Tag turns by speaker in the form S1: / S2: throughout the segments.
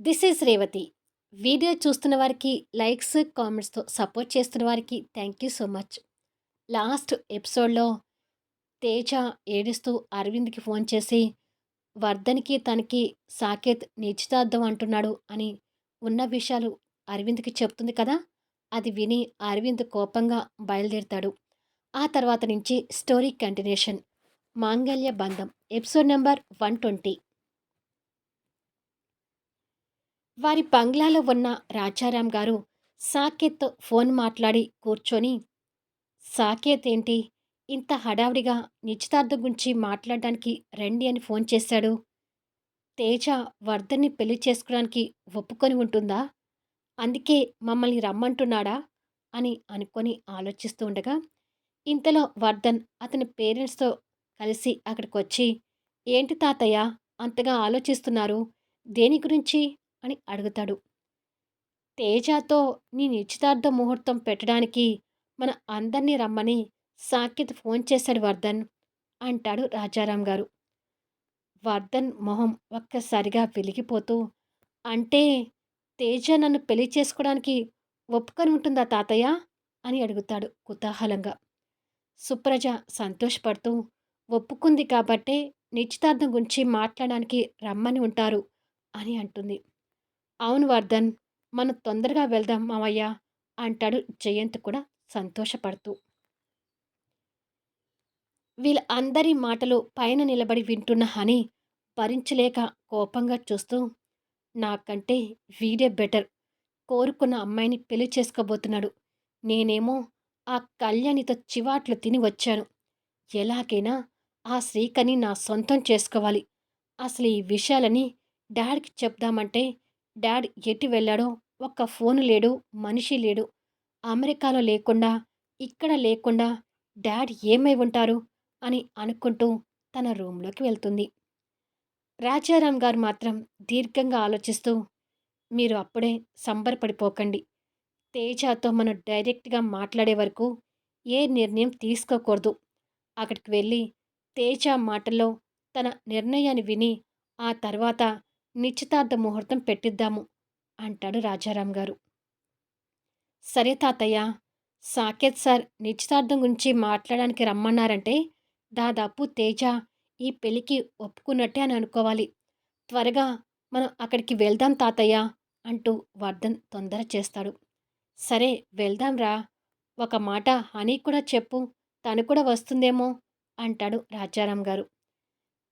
S1: This is Revathi. Video చూస్తున్న వారికి likes కామెంట్స్తో support చేస్తున్న వారికి thank you so much. Last ఎపిసోడ్లో తేజ ఏడుస్తూ అరవింద్కి ఫోన్ చేసి వర్ధన్కి తనకి సాకేత్ నిశ్చితార్థం అంటున్నాడు అని ఉన్న విషయాలు అరవింద్కి చెప్తుంది కదా? అది విని అరవింద్ కోపంగా బయలుదేరుతాడు. ఆ తర్వాత నుంచి story continuation. Mangalya Bandham. Episode number one twenty. వారి బంగ్లాలో ఉన్న రాజారాం గారు సాకేత్తో ఫోన్ మాట్లాడి కూర్చొని సాకేత్ ఏంటి ఇంత హడావిడిగా నిశ్చితార్థం గురించి మాట్లాడడానికి రండి అని ఫోన్ చేశాడు. తేజ వర్ధన్ని పెళ్ళి చేసుకోవడానికి ఒప్పుకొని ఉంటుందా? అందుకే మమ్మల్ని రమ్మంటున్నాడా? అని అనుకొని ఆలోచిస్తూ ఉండగా ఇంతలో వర్ధన్ అతని పేరెంట్స్తో కలిసి అక్కడికి వచ్చి ఏంటి తాతయ్య అంతగా ఆలోచిస్తున్నారు? దేని గురించి? అని అడుగుతాడు. తేజాతో నీ నిశ్చితార్థ ముహూర్తం పెట్టడానికి మన అందరినీ రమ్మని సాకిత్ ఫోన్ చేశాడు వర్ధన్ అంటాడు రాజారాం గారు. వర్ధన్ మొహం ఒక్కసారిగా వెలిగిపోతూ అంటే తేజ నన్ను పెళ్ళి చేసుకోవడానికి ఒప్పుకొని ఉంటుందా తాతయ్య? అని అడుగుతాడు కుతూహలంగా. సుప్రజ సంతోషపడుతూ ఒప్పుకుంది కాబట్టే నిశ్చితార్థం గురించి మాట్లాడడానికి రమ్మని ఉంటారు అని అంటుంది. అవును వర్ధన్ మనం తొందరగా వెళ్దాం మామయ్య అంటాడు జయంత్ కూడా సంతోషపడుతూ. వీళ్ళ అందరి మాటలు పైన నిలబడి వింటున్న హని భరించలేక కోపంగా చూస్తూ నాకంటే వీడే బెటర్ కోరుకున్న అమ్మాయిని పెళ్ళి చేసుకోబోతున్నాడు నేనేమో ఆ కళ్యాణితో చివాట్లు తిని వచ్చాను. ఎలాగైనా ఆ శ్రీకని నా సొంతం చేసుకోవాలి అసలు ఈ విషయాలని డాడీకి చెప్దామంటే డాడ్ ఎటు వెళ్ళాడో ఒక్క ఫోన్ లేడు మనిషి లేడు. అమెరికాలో లేకుండా ఇక్కడ లేకుండా డాడ్ ఏమై ఉంటారు అని అనుకుంటూ తన రూంలోకి వెళ్తుంది. రాజారాం గారు మాత్రం దీర్ఘంగా ఆలోచిస్తూ మీరు అప్పుడే సంబరపడిపోకండి. తేజాతో మనం డైరెక్ట్గా మాట్లాడే వరకు ఏ నిర్ణయం తీసుకోకూడదు. అక్కడికి వెళ్ళి తేజ మాటల్లో తన నిర్ణయాన్ని విని ఆ తర్వాత నిశ్చితార్థ ముహూర్తం పెట్టిద్దాము అంటాడు రాజారాం గారు సరే తాతయ్య సాకేత్ సార్ నిశ్చితార్థం గురించి మాట్లాడడానికి రమ్మన్నారంటే దాదాపు తేజ ఈ పెళ్ళికి ఒప్పుకున్నట్టే అని అనుకోవాలి. త్వరగా మనం అక్కడికి వెళ్దాం తాతయ్య అంటూ వర్ధన్ తొందర చేస్తాడు. సరే వెళ్దాంరా ఒక మాట హనీ కూడా చెప్పు తను కూడా వస్తుందేమో అంటాడు రాజారాం గారు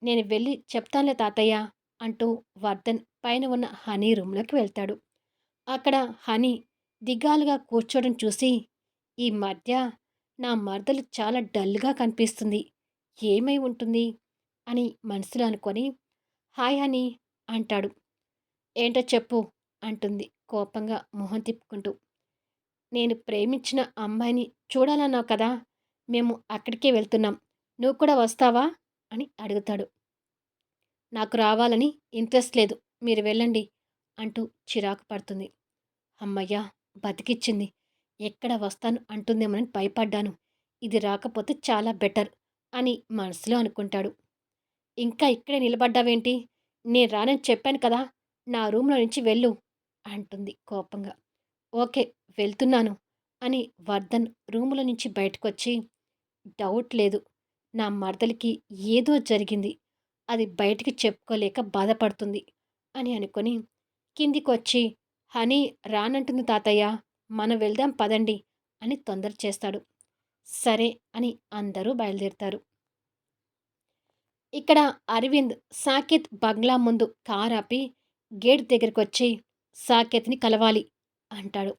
S1: నేను వెళ్ళి చెప్తానులే తాతయ్య అంటూ వర్ధన్ పైన ఉన్న హనీ రూమ్లోకి వెళ్తాడు. అక్కడ హనీ దిగాలుగా కూర్చోవడం చూసి ఈ మధ్య నా మరదలు చాలా డల్గా కనిపిస్తుంది. ఏమై ఉంటుంది? అని మనసులో అనుకొని హాయ్ హనీ అంటాడు. ఏంటో చెప్పు అంటుంది కోపంగా మొహం తిప్పుకుంటూ. నేను ప్రేమించిన అమ్మాయిని చూడాలన్నావు కదా. మేము అక్కడికే వెళ్తున్నాం. నువ్వు కూడా వస్తావా? అని అడుగుతాడు. నాకు రావాలని ఇంట్రెస్ట్ లేదు మీరు వెళ్ళండి అంటూ చిరాకు పడుతుంది. అమ్మయ్యా బతికిచ్చింది. ఎక్కడ వస్తాను అంటుందేమని భయపడ్డాను. ఇది రాకపోతే చాలా బెటర్ అని మనసులో అనుకుంటాడు. ఇంకా ఇక్కడే నిలబడ్డావేంటి? నేను రానని చెప్పాను కదా నా రూమ్లో నుంచి వెళ్ళు అంటుంది కోపంగా. ఓకే వెళ్తున్నాను అని వర్ధన్ రూములో నుంచి బయటకొచ్చి డౌట్ లేదు నా మరదలికి ఏదో జరిగింది. అది బయటికి చెప్పుకోలేక బాధపడుతుంది అని అనుకొని కిందికొచ్చి హనీ రానంటుంది తాతయ్య. మనం వెళ్దాం పదండి అని తొందర చేస్తాడు. సరే అని అందరూ బయలుదేరుతారు. ఇక్కడ అరవింద్ సాకేత్ బంగ్లా ముందు కార్ ఆపి గేట్ దగ్గరికి వచ్చి సాకేత్ని కలవాలి అంటాడు.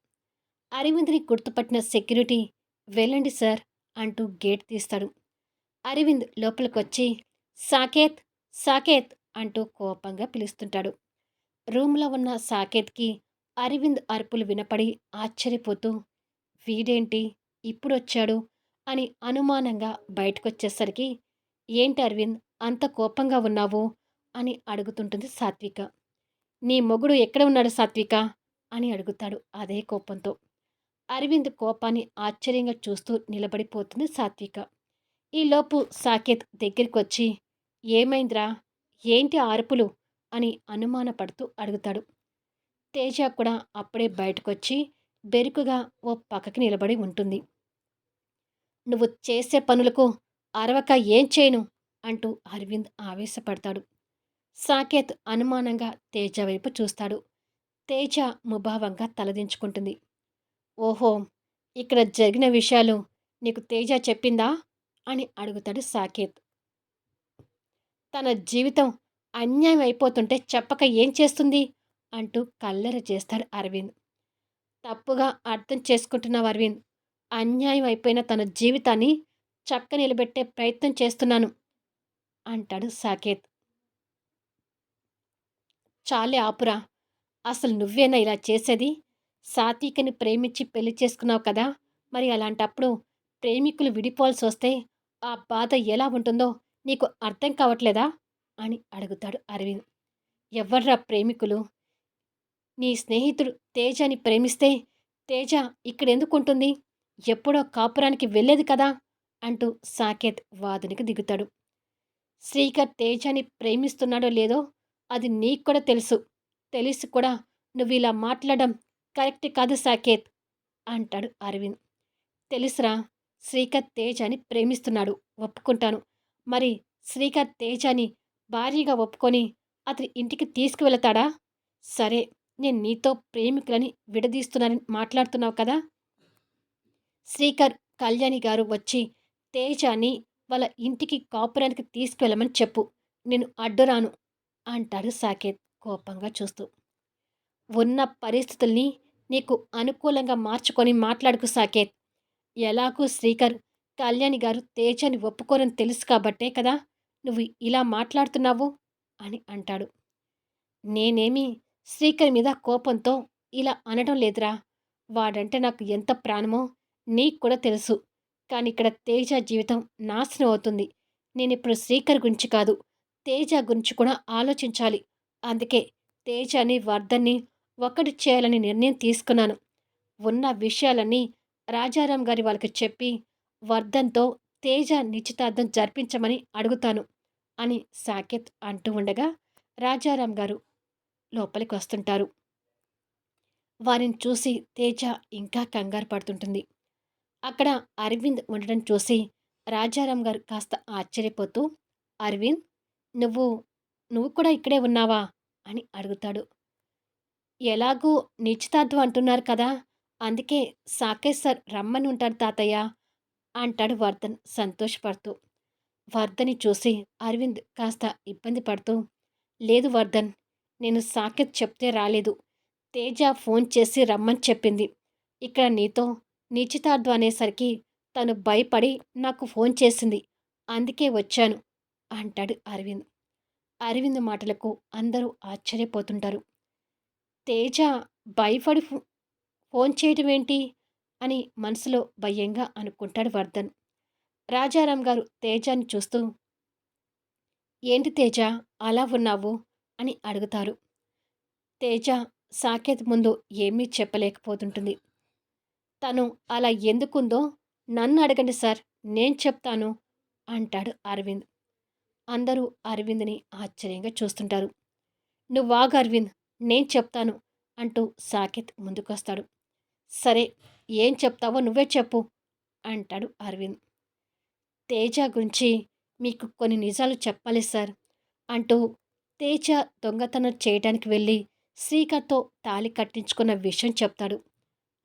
S1: అరవింద్ని గుర్తుపట్టిన సెక్యూరిటీ వెళ్ళండి సార్ అంటూ గేట్ తీస్తాడు. అరవింద్ లోపలికొచ్చి సాకేత్ సాకేత్ అంటూ కోపంగా పిలుస్తుంటాడు. రూమ్లో ఉన్న సాకేత్కి అరవింద్ అరుపులు వినపడి ఆశ్చర్యపోతూ వీడేంటి? ఇప్పుడొచ్చాడు? అని అనుమానంగా బయటకొచ్చేసరికి ఏంటి అరవింద్? అంత కోపంగా ఉన్నావు? అని అడుగుతుంటుంది సాత్విక. నీ మొగుడు ఎక్కడ ఉన్నాడు సాత్విక? అని అడుగుతాడు అదే కోపంతో. అరవింద్ కోపాన్ని ఆశ్చర్యంగా చూస్తూ నిలబడిపోతుంది సాత్విక. ఈలోపు సాకేత్ దగ్గరికి వచ్చి ఏమైందిరా? ఏంటి ఆర్పులు అని అనుమానపడుతూ అడుగుతాడు. తేజ కూడా అప్పుడే బయటకొచ్చి బెరుకుగా ఓ పక్కకి నిలబడి ఉంటుంది. నువ్వు చేసే పనులకు అరవక ఏం చేయను? అంటూ అరవింద్ ఆవేశపడతాడు. సాకేత్ అనుమానంగా తేజ వైపు చూస్తాడు. తేజ ముభావంగా తలదించుకుంటుంది. ఓహో ఇక్కడ జరిగిన విషయాలు నీకు తేజ చెప్పిందా? అని అడుగుతాడు సాకేత్. తన జీవితం అన్యాయం అయిపోతుంటే చెప్పక ఏం చేస్తుంది? అంటూ కల్లెర చేస్తాడు అరవింద్. తప్పుగా అర్థం చేసుకుంటున్నావు అరవింద్. అన్యాయం అయిపోయిన తన జీవితాన్ని చక్క నిలబెట్టే ప్రయత్నం చేస్తున్నాను అంటాడు సాకేత్. చాలే ఆపురా. అసలు నువ్వేనా ఇలా చేసేది? సాత్వికని ప్రేమించి పెళ్ళి చేసుకున్నావు కదా? మరి అలాంటప్పుడు ప్రేమికులు విడిపోవాల్సి వస్తే ఆ బాధ ఎలా ఉంటుందో నీకు అర్థం కావట్లేదా? అని అడుగుతాడు అరవింద్. ఎవర్రా ప్రేమికులు? నీ స్నేహితుడు తేజని ప్రేమిస్తే తేజ ఇక్కడెందుకుంటుంది? ఎప్పుడో కాపురానికి వెళ్ళేది కదా? అంటూ సాకేత్ వాదనకి దిగుతాడు. శ్రీకర్ తేజని ప్రేమిస్తున్నాడో లేదో అది నీకు కూడా తెలుసు. తెలిసి కూడా నువ్వు ఇలా మాట్లాడడం కరెక్ట్ కాదు సాకేత్ అంటాడు అరవింద్. తెలుసురా శ్రీకర్ తేజని ప్రేమిస్తున్నాడు. ఒప్పుకుంటాను. మరి శ్రీకర్ తేజని భారీగా ఒప్పుకొని అతని ఇంటికి తీసుకువెళతాడా? సరే నేను నీతో ప్రేమికులని విడదీస్తున్నానని మాట్లాడుతున్నావు కదా? శ్రీకర్ కళ్యాణి గారు వచ్చి తేజాని వాళ్ళ ఇంటికి కాపురానికి తీసుకువెళ్ళమని చెప్పు నేను అడ్డురాను అంటాడు సాకేత్ కోపంగా చూస్తూ. ఉన్న పరిస్థితుల్ని నీకు అనుకూలంగా మార్చుకొని మాట్లాడుకు సాకేత్. ఎలాగూ శ్రీకర్ కళ్యాణి గారు తేజని ఒప్పుకోరని తెలుసు కాబట్టే కదా నువ్వు ఇలా మాట్లాడుతున్నావు అని అంటాడు. నేనేమి శ్రీకర్ మీద కోపంతో ఇలా అనడం లేదురా. వాడంటే నాకు ఎంత ప్రాణమో నీకు కూడా తెలుసు. కానీ ఇక్కడ తేజ జీవితం నాశనం అవుతుంది. నేను ఇప్పుడు శ్రీకర్ గురించి కాదు తేజ గురించి కూడా ఆలోచించాలి. అందుకే తేజని వర్ధన్ని ఒకటి చేయాలని నిర్ణయం తీసుకున్నాను. ఉన్న విషయాలన్నీ రాజారాం గారి వాళ్ళకి చెప్పి వర్ధన్తో తేజ నిశ్చితార్థం జరిపించమని అడుగుతాను అని సాకేత్ అంటూ ఉండగా రాజారాం గారు లోపలికి వస్తుంటారు. వారిని చూసి తేజ ఇంకా కంగారు పడుతుంటుంది. అక్కడ అరవింద్ ఉండడం చూసి రాజారాం గారు కాస్త ఆశ్చర్యపోతూ అరవింద్ నువ్వు నువ్వు కూడా ఇక్కడే ఉన్నావా? అని అడుగుతాడు. ఎలాగూ నిశ్చితార్థం అంటున్నారు కదా అందుకే సాకేత్ సార్ రమ్మని ఉంటాడు తాతయ్య. అంటాడు వర్ధన్ సంతోషపడుతూ. వర్ధని చూసి అరవింద్ కాస్త ఇబ్బంది పడుతూ లేదు వర్ధన్ నేను సాకెత్ చెప్తే రాలేదు. తేజ ఫోన్ చేసి రమ్మని చెప్పింది. ఇక్కడ నీతో నిశ్చితార్థం అనేసరికి తను భయపడి నాకు ఫోన్ చేసింది. అందుకే వచ్చాను అంటాడు అరవింద్. అరవింద్ మాటలకు అందరూ ఆశ్చర్యపోతుంటారు. తేజ భయపడి ఫోన్ చేయటం ఏంటి అని మనసులో భయంగా అనుకుంటాడు వర్ధన్. రాజారాం గారు తేజాన్ని చూస్తూ ఏంటి తేజ? అలా ఉన్నావు? అని అడుగుతారు. తేజ సాకేత్ ముందు ఏమీ చెప్పలేకపోతుంటుంది. తను అలా ఎందుకుందో నన్ను అడగండి సార్ నేను చెప్తాను అంటాడు అరవింద్. అందరూ అరవింద్ని ఆశ్చర్యంగా చూస్తుంటారు. నువ్వాగు అరవింద్ నేను చెప్తాను అంటూ సాకేత్ ముందుకొస్తాడు. సరే ఏం చెప్తావో నువ్వే చెప్పు అంటాడు అరవింద్. తేజ గురించి మీకు కొన్ని నిజాలు చెప్పాలి సార్ అంటూ తేజ దొంగతనం చేయడానికి వెళ్ళి శ్రీకర్తో తాళి కట్టించుకున్న విషయం చెప్తాడు.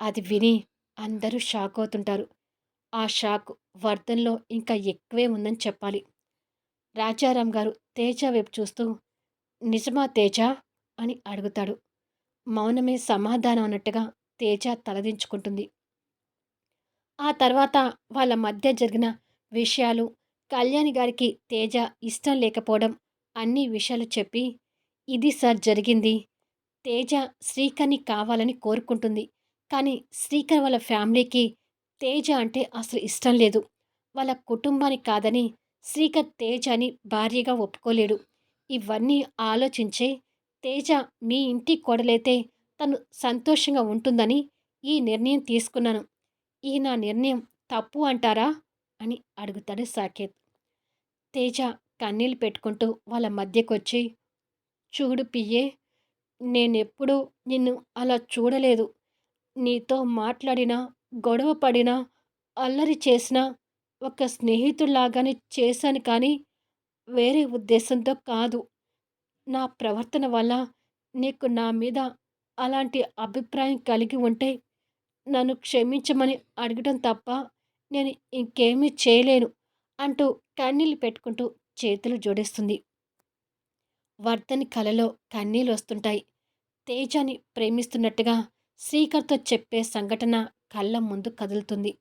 S1: అది విని అందరూ షాక్ అవుతుంటారు. ఆ షాక్ వర్ధన్లో ఇంకా ఎక్కువే ఉందని చెప్పాలి. రాజారాం గారు తేజ వైపు చూస్తూ నిజమా తేజ? అని అడుగుతాడు. మౌనమే సమాధానం అన్నట్టుగా తేజ తలదించుకుంటుంది. ఆ తర్వాత వాళ్ళ మధ్య జరిగిన విషయాలు కళ్యాణి గారికి తేజ ఇష్టం లేకపోవడం అన్ని విషయాలు చెప్పి ఇది సార్ జరిగింది. తేజ శ్రీకర్ని కావాలని కోరుకుంటుంది. కానీ శ్రీకర్ వాళ్ళ ఫ్యామిలీకి తేజ అంటే అసలు ఇష్టం లేదు. వాళ్ళ కుటుంబానికి కాదని శ్రీకర్ తేజ అని భార్యగా ఒప్పుకోలేడు. ఇవన్నీ ఆలోచించే తేజ మీ ఇంటి కొడలైతే తను సంతోషంగా ఉంటుందని ఈ నిర్ణయం తీసుకున్నాను ఈ నా నిర్ణయం తప్పు అంటారా అని అడుగుతాడు సాకేత్ తేజ కన్నీళ్ళు పెట్టుకుంటూ వాళ్ళ మధ్యకొచ్చి చూడు పియ్యే నేనెప్పుడూ నిన్ను అలా చూడలేదు. నీతో మాట్లాడినా, గొడవ పడినా, అల్లరి చేసినా ఒక స్నేహితుడిలాగానే చేశాను కానీ, వేరే ఉద్దేశంతో కాదు. నా ప్రవర్తన వల్ల నీకు నా మీద అలాంటి అభిప్రాయం కలిగి ఉంటే, నన్ను క్షమించమని అడగడం తప్ప నేను ఇంకేమీ చేయలేను అంటూ కన్నీళ్ళు పెట్టుకుంటూ చేతులు జోడేస్తుంది వర్ధని కలలో కన్నీళ్ళు వస్తుంటాయి తేజాని ప్రేమిస్తున్నట్టుగా శ్రీకర్‌తో చెప్పే సంఘటన కళ్ళ ముందు కదులుతుంది.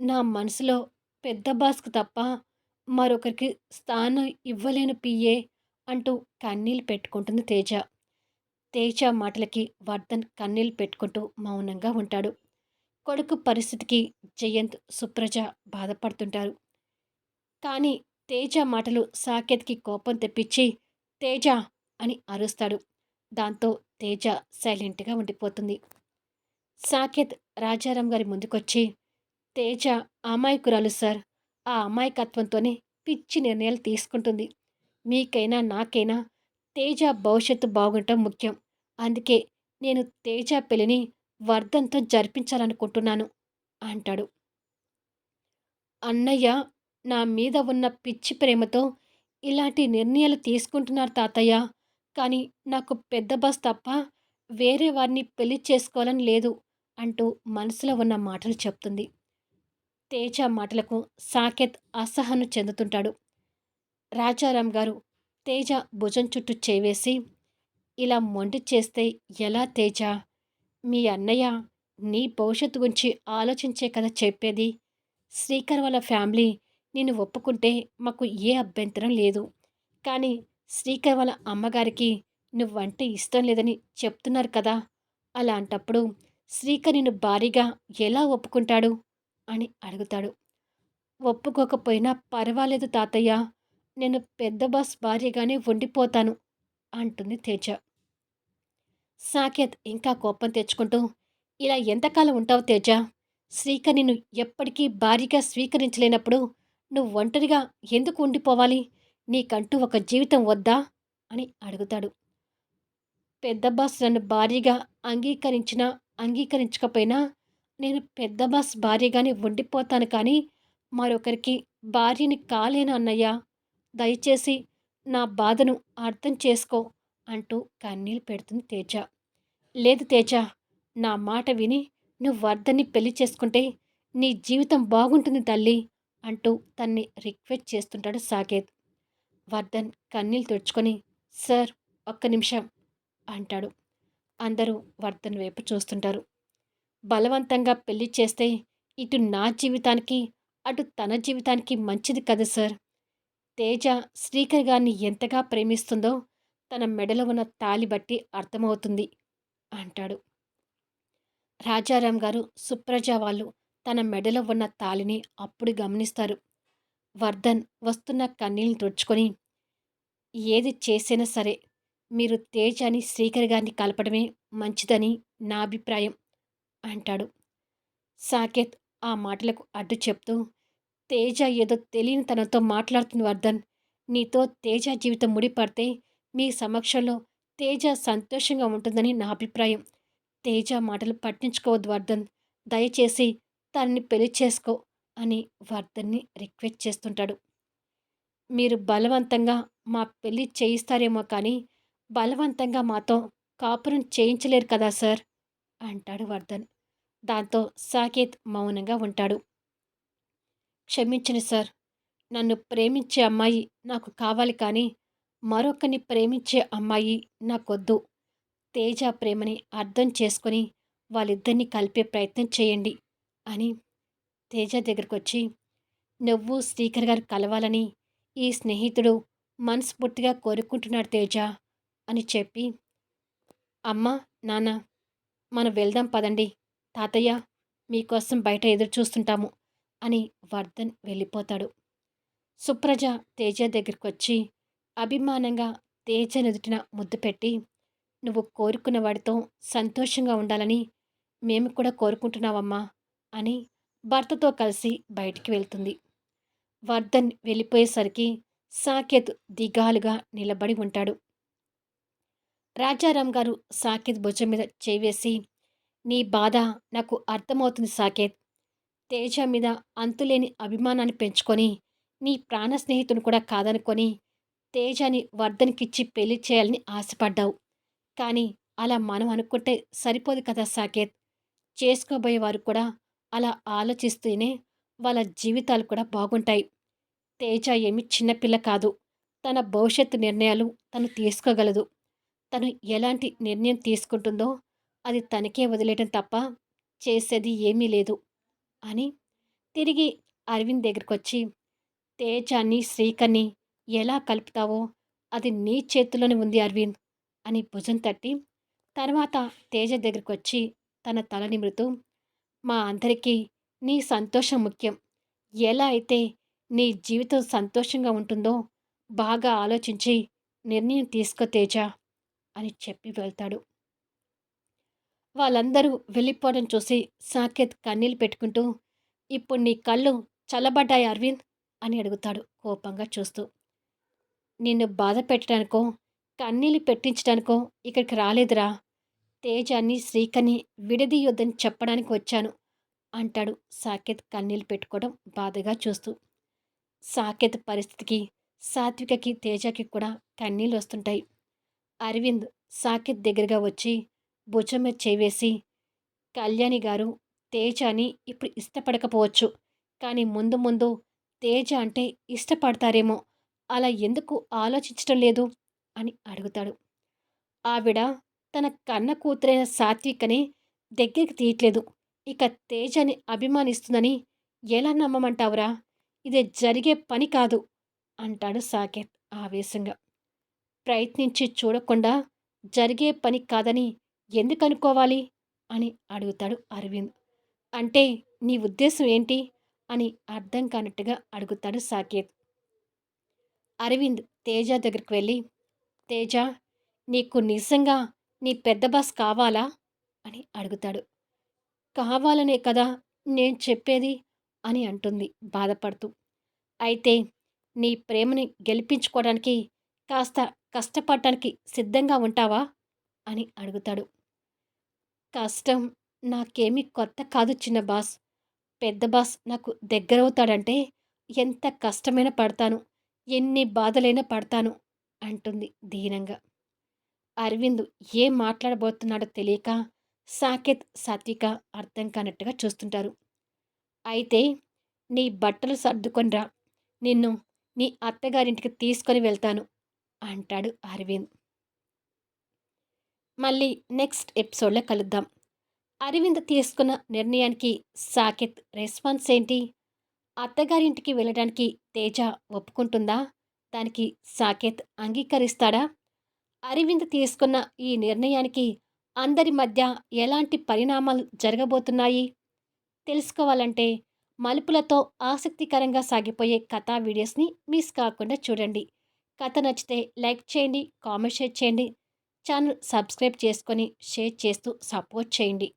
S1: నా మనసులో పెద్ద బాస్‌కు తప్ప మరొకరికి స్థానం ఇవ్వలేను పియ్యే అంటూ కన్నీళ్ళు పెట్టుకుంటుంది తేజ. తేజ మాటలకి వర్ధన్ కన్నీళ్ళు పెట్టుకుంటూ మౌనంగా ఉంటాడు. కొడుకు పరిస్థితికి జయంత్, సుప్రజ బాధపడుతుంటారు. కానీ తేజ మాటలు సాకేత్‌కి కోపం తెప్పించి తేజ అని అరుస్తాడు. దాంతో తేజ సైలెంట్‌గా ఉండిపోతుంది. సాకేత్ రాజారాం గారి ముందుకొచ్చి తేజ అమాయకురాలు సార్. ఆ అమాయకత్వంతోనే పిచ్చి నిర్ణయాలు తీసుకుంటుంది. మీకైనా నాకైనా తేజ భవిష్యత్తు బాగుండటం ముఖ్యం. అందుకే నేను తేజ పెళ్ళిని వర్ధంతో జరిపించాలనుకుంటున్నాను అంటాడు. అన్నయ్య నా మీద ఉన్న పిచ్చి ప్రేమతో ఇలాంటి నిర్ణయాలు తీసుకుంటున్నారు తాతయ్య. కానీ నాకు పెద్ద బస్ తప్ప వేరే వారిని పెళ్ళి చేసుకోవాలని లేదు అంటూ మనసులో ఉన్న మాటలు చెప్తుంది. తేజ మాటలకు సాకేత్ అసహనం చెందుతుంటాడు. రాజారాం గారు తేజ భుజం చుట్టూ చేవేసి ఇలా మొండి చేస్తే ఎలా తేజ? మీ అన్నయ్య నీ భవిష్యత్తు గురించి ఆలోచించే కదా చెప్పేది. శ్రీకర్ వాళ్ళ ఫ్యామిలీ నేను ఒప్పుకుంటే మాకు ఏ అభ్యంతరం లేదు. కానీ శ్రీకర్ వాళ్ళ అమ్మగారికి నువ్వంటే ఇష్టం లేదని చెప్తున్నారు కదా! అలాంటప్పుడు శ్రీకర్ నిన్ను భారీగా ఎలా ఒప్పుకుంటాడు? అని అడుగుతాడు. ఒప్పుకోకపోయినా పర్వాలేదు తాతయ్య. నేను పెద్ద బాస్ భార్యగానే ఉండిపోతాను అంటుంది తేజ. సాకేత్ ఇంకా కోపం తెచ్చుకుంటూ ఇలా ఎంతకాలం ఉంటావు తేజ? శ్రీక నిన్ను ఎప్పటికీ భారీగా స్వీకరించలేనప్పుడు నువ్వు ఒంటరిగా ఎందుకు ఉండిపోవాలి? నీకంటూ ఒక జీవితం వద్దా? అని అడుగుతాడు. పెద్ద బాస్ నన్ను భారీగా అంగీకరించినా, అంగీకరించకపోయినా నేను పెద్ద బాస్ భార్యగానే ఉండిపోతాను కానీ మరొకరికి భార్యని కాలేను అన్నయ్య. దయచేసి నా బాధను అర్థం చేసుకో అంటూ కన్నీళ్ళు పెడుతుంది తేజ. లేదు తేజ నా మాట విని నువ్వు వర్ధన్ని పెళ్ళి చేసుకుంటే నీ జీవితం బాగుంటుంది తల్లి అంటూ తన్ని రిక్వెస్ట్ చేస్తుంటాడు సాకేత్. వర్ధన్ కన్నీళ్ళు తుడుచుకొని సార్ ఒక్క నిమిషం అంటాడు. అందరూ వర్ధన్ వైపు చూస్తుంటారు. బలవంతంగా పెళ్ళి చేస్తే ఇటు నా జీవితానికి అటు తన జీవితానికి మంచిది కదా సార్. తేజ శ్రీకర్ గారిని ఎంతగా ప్రేమిస్తుందో తన మెడలో ఉన్న తాలి బట్టి అర్థమవుతుంది అంటాడు. రాజారాం గారు సుప్రజ వాళ్ళు తన మెడలో ఉన్న తాలిని అప్పుడు గమనిస్తారు. వర్ధన్ వస్తున్న కన్నీళ్ళని తుడుచుకొని ఏది చేసినా సరే మీరు తేజ్ అని శ్రీకర్ గారిని కలపడమే మంచిదని నా అభిప్రాయం అంటాడు. సాకేత్ ఆ మాటలకు అడ్డు చెప్తూ తేజ ఏదో తెలియని తనతో మాట్లాడుతుంది వర్ధన్. నీతో తేజ జీవితం ముడిపడితే మీ సమక్షంలో తేజ సంతోషంగా ఉంటుందని నా అభిప్రాయం. తేజ మాటలు పట్టించుకోవద్దు వర్ధన్. దయచేసి తనని పెళ్ళి చేసుకో అని వర్ధన్ని రిక్వెస్ట్ చేస్తుంటాడు. మీరు బలవంతంగా మా పెళ్ళి చేయిస్తారేమో కానీ బలవంతంగా మాతో కాపురం చేయించలేరు కదా సార్ అంటాడు వర్ధన్. దాంతో సాకేత్ మౌనంగా ఉంటాడు. క్షమించండి సార్. నన్ను ప్రేమించే అమ్మాయి నాకు కావాలి కానీ మరొకరిని ప్రేమించే అమ్మాయి నాకొద్దు. తేజ ప్రేమని అర్థం చేసుకొని వాళ్ళిద్దరిని కలిపే ప్రయత్నం చేయండి అని తేజ దగ్గరకొచ్చి నువ్వు శ్రీకర్ గారు కలవాలని ఈ స్నేహితుడు మనస్ఫూర్తిగా కోరుకుంటున్నాడు తేజ అని చెప్పి అమ్మ నాన్న మనం వెళ్దాం పదండి తాతయ్య మీకోసం బయట ఎదురు చూస్తుంటాము అని వర్ధన్ వెళ్ళిపోతాడు. సుప్రజ తేజ దగ్గరికి వచ్చి అభిమానంగా తేజ నుదుటిన ముద్దు పెట్టి నువ్వు కోరుకున్న వాడితో సంతోషంగా ఉండాలని మేము కూడా కోరుకుంటున్నావమ్మా అని భర్తతో కలిసి బయటికి వెళ్తుంది. వర్ధన్ వెళ్ళిపోయేసరికి సాకేత్ దిగాలుగా నిలబడి ఉంటాడు. రాజారాం గారు సాకేత్ భుజం మీద చేవేసి నీ బాధ నాకు అర్థమవుతుంది సాకేత్. తేజ మీద అంతులేని అభిమానాన్ని పెంచుకొని నీ ప్రాణ స్నేహితుని కూడా కాదనుకొని తేజని వర్ధనికిచ్చి పెళ్ళి చేయాలని ఆశపడ్డావు. కానీ అలా మనం అనుకుంటే సరిపోదు కదా సాకేత్. చేసుకోబోయేవారు కూడా అలా ఆలోచిస్తూనే వాళ్ళ జీవితాలు కూడా బాగుంటాయి. తేజ ఏమి చిన్నపిల్ల కాదు. తన భవిష్యత్తు నిర్ణయాలు తను తీసుకోగలదు. తను ఎలాంటి నిర్ణయం తీసుకుంటుందో అది తనకే వదిలేయటం తప్ప చేసేది ఏమీ లేదు. అని తిరిగి అరవింద్ దగ్గరికి వచ్చి తేజాన్ని శ్రీకర్ని ఎలా కలుపుతావో అది నీ చేతిలోనే ఉంది అరవింద్ అని భుజం తట్టి తర్వాత తేజ దగ్గరికి వచ్చి తన తల నిమురుతూ మా అందరికీ నీ సంతోషం ముఖ్యం. ఎలా అయితే నీ జీవితం సంతోషంగా ఉంటుందో బాగా ఆలోచించి నిర్ణయం తీసుకో తేజ అని చెప్పి వెళ్తాడు. వాళ్ళందరూ వెళ్ళిపోవడం చూసి సాకేత్ కన్నీళ్ళు పెట్టుకుంటూ ఇప్పుడు నీ కళ్ళు చల్లబడ్డాయి అరవింద్ అని అడుగుతాడు కోపంగా చూస్తూ. నిన్ను బాధ పెట్టడానికో కన్నీళ్ళు పెట్టించడానికో ఇక్కడికి రాలేదురా. తేజాన్ని శ్రీకని విడదీయొద్దని చెప్పడానికి వచ్చాను అంటాడు సాకేత్ కన్నీళ్ళు పెట్టుకోవడం బాధగా చూస్తూ. సాకేత్ పరిస్థితికి సాత్వికకి తేజకి కూడా కన్నీళ్ళు వస్తుంటాయి. అరవింద్ సాకేత్ దగ్గరగా వచ్చి భుజం మీద చేవేసి కళ్యాణి గారు తేజ అని ఇప్పుడు ఇష్టపడకపోవచ్చు. కానీ ముందు ముందు తేజ అంటే ఇష్టపడతారేమో అలా ఎందుకు ఆలోచించడం లేదు? అని అడుగుతాడు. ఆవిడ తన కన్న కూతురైన సాత్వికని దగ్గరికి తీయట్లేదు. ఇక తేజని అభిమానిస్తుందని ఎలా నమ్మమంటావురా? ఇది జరిగే పని కాదు అంటాడు సాకేత్ ఆవేశంగా. ప్రయత్నించి చూడకుండా జరిగే పని కాదని ఎందుకు అనుకోవాలి? అని అడుగుతాడు అరవింద్. అంటే నీ ఉద్దేశం ఏంటి? అని అర్థం కానట్టుగా అడుగుతాడు సాకేత్. అరవింద్ తేజ దగ్గరికి వెళ్ళి తేజ నీకు నిజంగా నీ పెద్ద బాస్ కావాలా? అని అడుగుతాడు. కావాలనే కదా నేను చెప్పేది? అని అంటుంది బాధపడుతూ. అయితే నీ ప్రేమని గెలిపించుకోవడానికి కాస్త కష్టపడటానికి సిద్ధంగా ఉంటావా? అని అడుగుతాడు. కష్టం నాకేమీ కొత్త కాదు చిన్న బాస్. పెద్ద బాస్ నాకు దగ్గరవుతాడంటే ఎంత కష్టమైనా పడతాను ఎన్ని బాధలైనా పడతాను అంటుంది దీనంగా. అరవింద్ ఏం మాట్లాడబోతున్నాడో తెలియక సాకేత్ సాత్విక అర్థం కానట్టుగా చూస్తుంటారు. అయితే నీ బట్టలు సర్దుకొనిరా నిన్ను నీ అత్తగారింటికి తీసుకొని వెళ్తాను అంటాడు అరవింద్. మళ్ళీ నెక్స్ట్ ఎపిసోడ్లో కలుద్దాం. అరవింద్ తీసుకున్న నిర్ణయానికి సాకెత్ రెస్పాన్స్ ఏంటి? అత్తగారింటికి వెళ్ళడానికి తేజ ఒప్పుకుంటుందా? దానికి సాకేత్ అంగీకరిస్తాడా? అరవింద్ తీసుకున్న ఈ నిర్ణయానికి అందరి మధ్య ఎలాంటి పరిణామాలు జరగబోతున్నాయి? తెలుసుకోవాలంటే మలుపులతో ఆసక్తికరంగా సాగిపోయే కథా వీడియోస్ని మిస్ కాకుండా చూడండి. కథ నచ్చితే లైక్ చేయండి కామెంట్ షేర్ చేయండి. ఛానల్ సబ్స్క్రైబ్ చేసుకొని షేర్ చేస్తూ సపోర్ట్ చేయండి.